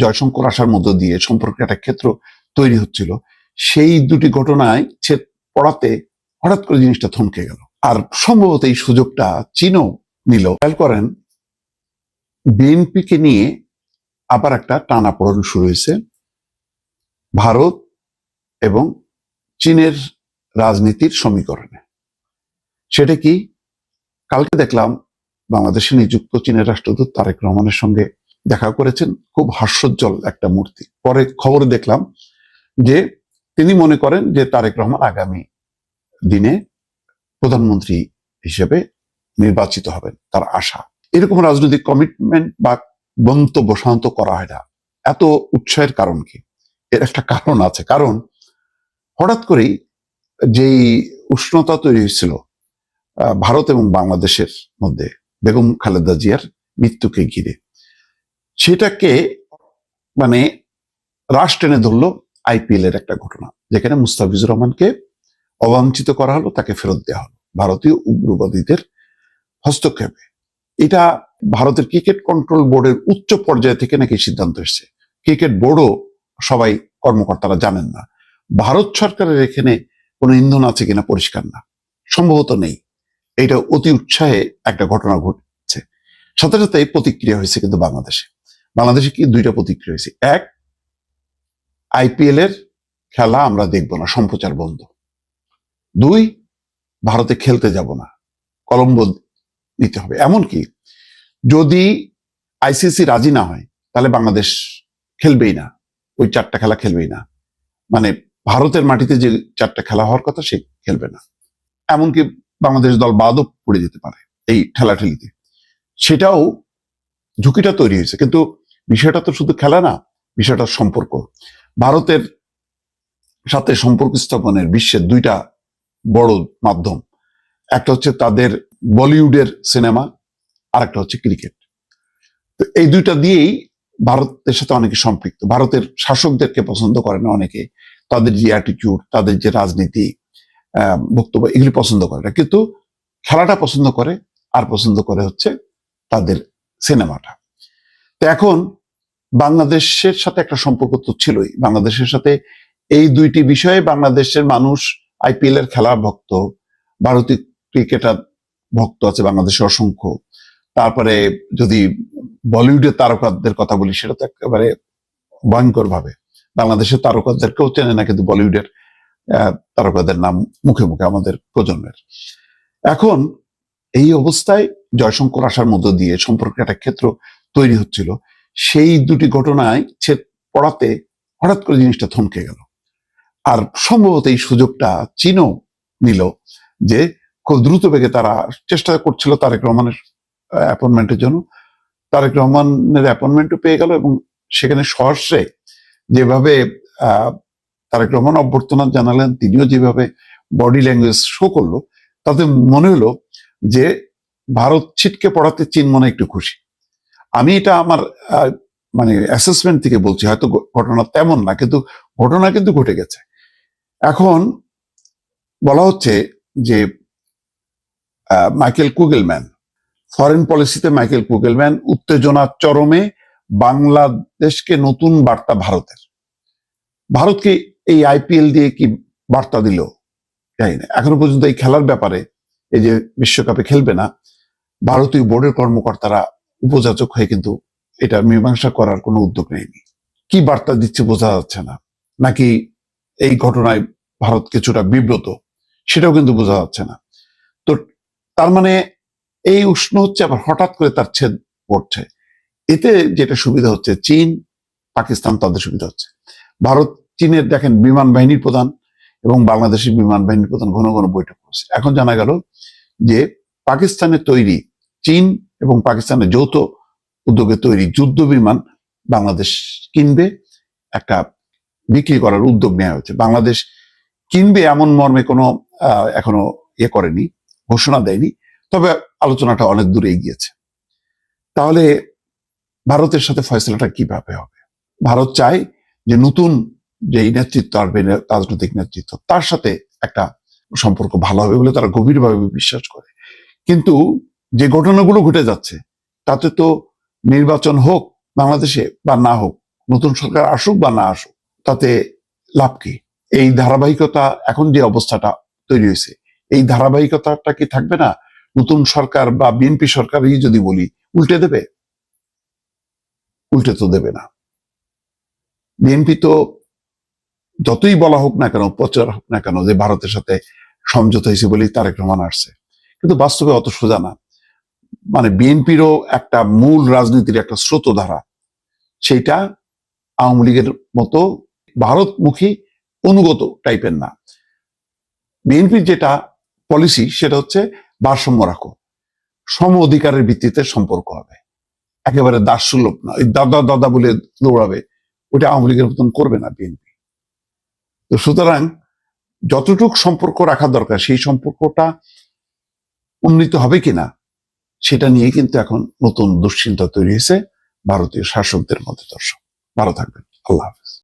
জয়শঙ্কর আসার মধ্য দিয়ে সম্পর্কে একটা ক্ষেত্র তৈরি হচ্ছিল। সেই দুটি ঘটনায় ছেদ পড়াতে হঠাৎ করে জিনিসটা থমকে গেল। আর সম্ভবত এই সুযোগটা চীনও নিল। খেয়াল করেন, বিএনপিকে নিয়ে আবার একটা টানাপোড়েন শুরু হয়েছে। ভারত এবং চীনের রাজনীতির সমীকরণে। সেটা কি? কালকে দেখলাম বাংলাদেশে নিযুক্ত চীনের রাষ্ট্রদূত তারেক রহমানের সঙ্গে দেখা করেছেন, খুব হাস্যোজ্জ্বল একটা মূর্তি। পরে খবরে দেখলাম যে তিনি মনে করেন যে তারেক রহমান আগামী দিনে প্রধানমন্ত্রী হিসেবে নির্বাচিত হবেন, তার আশা। এরকম রাজনৈতিক কমিটমেন্ট বা গন্তব্য শান্ত করা হয় না। এত উৎসাহের কারণ কি? এর একটা কারণ আছে। কারণ হঠাৎ করেই যেই উষ্ণতা তৈরি হয়েছিল ভারত এবং বাংলাদেশের মধ্যে বেগম খালেদা জিয়ার মৃত্যুকে ঘিরে সেটাকে মানে রাশ টেনে ধরলো আইপিএল এর একটা ঘটনা, যেখানে মুস্তাফিজুর রহমানকে অবাঞ্ছিত করা হলো, তাকে ফেরত দেওয়া হলো ভারতীয় উগ্রবাদীদের হস্তক্ষেপে। এটা ভারতের ক্রিকেট কন্ট্রোল বোর্ডের উচ্চ পর্যায় থেকে নাকি সিদ্ধান্ত এসেছে। ক্রিকেট বোর্ডও সবাই কর্মকর্তারা জানেন না। ভারত সরকারের এখানে কোনো ইন্ধন আছে কিনা পরিষ্কার না। সম্ভবত নেই। এটা অতি উৎসাহে একটা ঘটনা ঘটছে। সাথে সাথে প্রতিক্রিয়া হয়েছে কিন্তু বাংলাদেশে। বাংলাদেশে কি দুইটা প্রতিক্রিয়া হয়েছে এক আইপিএল এর খেলা আমরা দেখব না, সম্প্রচার বন্ধ। দুই, ভারতে খেলতে যাব না, কলম্বো নিতে হবে। এমনকি যদি আইসিসি রাজি না হয়, তাহলে বাংলাদেশ খেলবেই না, ওই চারটা খেলা খেলবেই না। মানে ভারতের মাটিতে যে চারটা খেলা হওয়ার কথা, সে খেলবে না। এমনকি বাংলাদেশ দল বাদও পড়ে যেতে পারে এই ঠেলাঠেলিতে। সেটাও ঝুঁকিটা তৈরি হয়েছে। কিন্তু বিষয়টা তো শুধু খেলা না, বিষয়টা সম্পর্ক। ভারতের সাথে সম্পর্ক স্থাপনের বিশ্বের দুইটা বড় মাধ্যম। একটা হচ্ছে তাদের বলিউডের সিনেমা আর একটা হচ্ছে ক্রিকেট। তো এই দুইটা দিয়েই ভারতের সাথে অনেকে সম্পৃক্ত। ভারতের শাসকদেরকে পছন্দ করে না অনেকে। তাদের যে অ্যাটিটিউড তাদের যে রাজনীতি বক্তব্য, এগুলি পছন্দ করে না। কিন্তু খেলাটা পছন্দ করে, আর পছন্দ করে হচ্ছে তাদের সিনেমাটা। তো এখন বাংলাদেশের সাথে একটা সম্পর্ক তো ছিলই। বাংলাদেশের সাথে এই দুইটি বিষয়ে বাংলাদেশের মানুষ আইপিএল এর খেলার ভক্ত, ভারতীয় ক্রিকেটার ভক্ত আছে বাংলাদেশে অসংখ্য। তারপরে যদি বলিউডের তারকাদের কথা বলি, সেটা তো একেবারে ভয়ঙ্কর ভাবে বাংলাদেশের তারকাদেরকেও চেনে না কিন্তু বলিউডের তারকাদের নাম মুখে মুখে আমাদের প্রজন্মের। এখন এই অবস্থায় জয়শঙ্কর আসার মধ্য দিয়ে সম্পর্কের একটা ক্ষেত্র তৈরি হচ্ছিল, সেই দুটি ঘটনায় ছেদ পড়াতে হঠাৎ করে জিনিসটা থমকে গেল। আর সম্ভবত এই সুযোগটা চীনও নিল যে খুব দ্রুত বেগে তারা চেষ্টা করছিল তারেক রহমানের অ্যাপয়েন্টমেন্টের জন্য। তারেক রহমানের অ্যাপয়েন্টমেন্টও পেয়ে গেল এবং সেখানে সহর্ষে যেভাবে তারেক রহমান অভ্যর্থনা জানালেন, তিনিও যেভাবে বডি ল্যাঙ্গুয়েজ শো করল, তাতে মনে হলো যে ভারত ছিটকে পড়াতে চীন মনে একটু খুশি। আমি এটা আমার মানে অ্যাসেসমেন্ট থেকে বলছি, হয়তো ঘটনা তেমন না, কিন্তু ঘটনা কিন্তু ঘটে গেছে। এখন বলা হচ্ছে যে মাইকেল কুগেলম্যান ফরেন পলিসিতে মাইকেল কুগেলম্যান উত্তেজনা চরমে বাংলাদেশকে নতুন বার্তা ভারতের। ভারতকে এই আইপিএল দিয়ে কি বার্তা দিল? জানি না। এখনও পর্যন্ত এই খেলার ব্যাপারে এই যে বিশ্বকাপে খেলবে না, ভারতীয় বোর্ডের কর্মকর্তারা উপযাচক হয়ে কিন্তু এটা মীমাংসা করার কোনো উদ্যোগ নেয়নি। কি বার্তা দিচ্ছে বোঝা যাচ্ছে না। নাকি এই ঘটনায় ভারত কিছুটা বিব্রত, সেটাও কিন্তু বোঝা যাচ্ছে না। তো তার মানে এই উষ্ণ হচ্ছে, আবার হঠাৎ করে তার ছেদ পড়ছে। এতে যেটা সুবিধা হচ্ছে, চীন, পাকিস্তান তাদের সুবিধা হচ্ছে। ভারত, চীনের দেখেন বিমান বাহিনীর প্রধান এবং বাংলাদেশের বিমান বাহিনীর প্রধান ঘন ঘন বৈঠক করছে। এখন জানা গেল যে পাকিস্তানের তৈরি চীন এবং পাকিস্তানের যৌথ উদ্যোগে তৈরি যুদ্ধ বিমান বাংলাদেশ কিনবে, একটা বিক্রি করার উদ্যোগ নেওয়া হয়েছে। বাংলাদেশ কিনবে এমন মর্মে কোনো এখনও ইয়ে করেনি, ঘোষণা দেয়নি, তবে আলোচনাটা অনেক দূরে এগিয়েছে। তাহলে ভারতের সাথে ফয়সলাটা কীভাবে হবে? ভারত চায় যে নতুন যে নেতৃত্ব আসবে রাজনৈতিক নেতৃত্ব, তার সাথে একটা সম্পর্ক ভালো হবে বলে তারা গভীরভাবে বিশ্বাস করে। কিন্তু যে ঘটনাগুলো ঘটে যাচ্ছে, তাতে তো নির্বাচন হোক বাংলাদেশে বা না হোক, নতুন সরকার আসুক বা না আসুক, তাতে লাভ কি? এই ধারাবাহিকতা, এখন যে অবস্থাটা তৈরি হয়েছে, এই ধারাবাহিকতাটা কি থাকবে না? নতুন সরকার বা বিএনপি সরকারই যদি বলি, উল্টে দেবে? উল্টে তো দেবে না। বিএনপি তো যতই বলা হোক না কেন, প্রচার হোক না কেন, যে ভারতের সাথে সমঝোতা হয়েছে বলেই তারেক রহমান আসছে। কিন্তু বাস্তবে অত সোজা না। মানে বিএনপিরও একটা মূল রাজনীতির একটা স্রোতধারা, সেইটা আওয়ামী লীগের মতো ভারতমুখী অনুগত টাইপের না। বিএনপির যেটা পলিসি সেটা হচ্ছে ভারসাম্য রাখো, সম অধিকারের ভিত্তিতে সম্পর্ক হবে। একেবারে দাসসুলভ না ওই দাদা দাদা বলে দৌড়াবে, ওটা আওয়ামী লীগের মতন করবে না বিএনপি। তো সুতরাং যতটুক সম্পর্ক রাখা দরকার, সেই সম্পর্কটা উন্নীত হবে কিনা সেটা নিয়ে কিন্তু এখন নতুন দুশ্চিন্তা তৈরি হয়েছে ভারতীয় শাসকদের মধ্যে দর্শক। ভালো থাকবেন। আল্লাহ হাফেজ।